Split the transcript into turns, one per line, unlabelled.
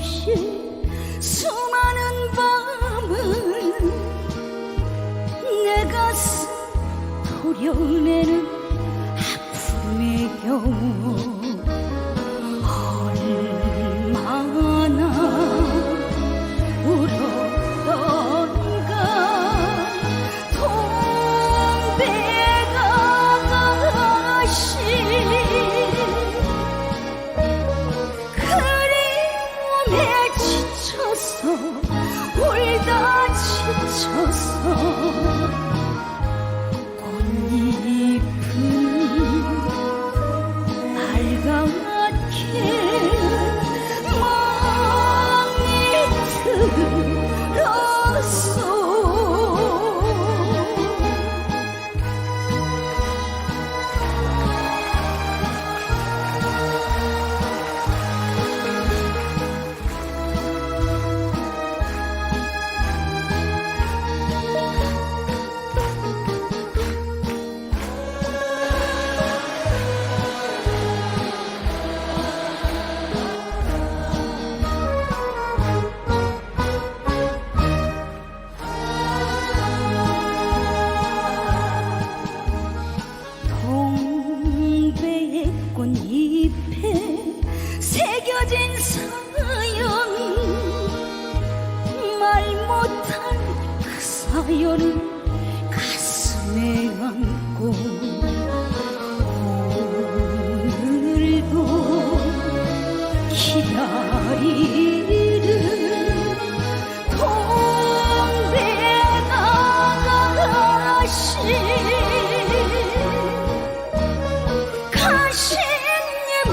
없이 수많은 밤을 내 가슴 도려내는 아픔의 여운 사연 말 못한 그 사연을 가슴에 안고 오늘도 기다리는 동백아가씨 가시님은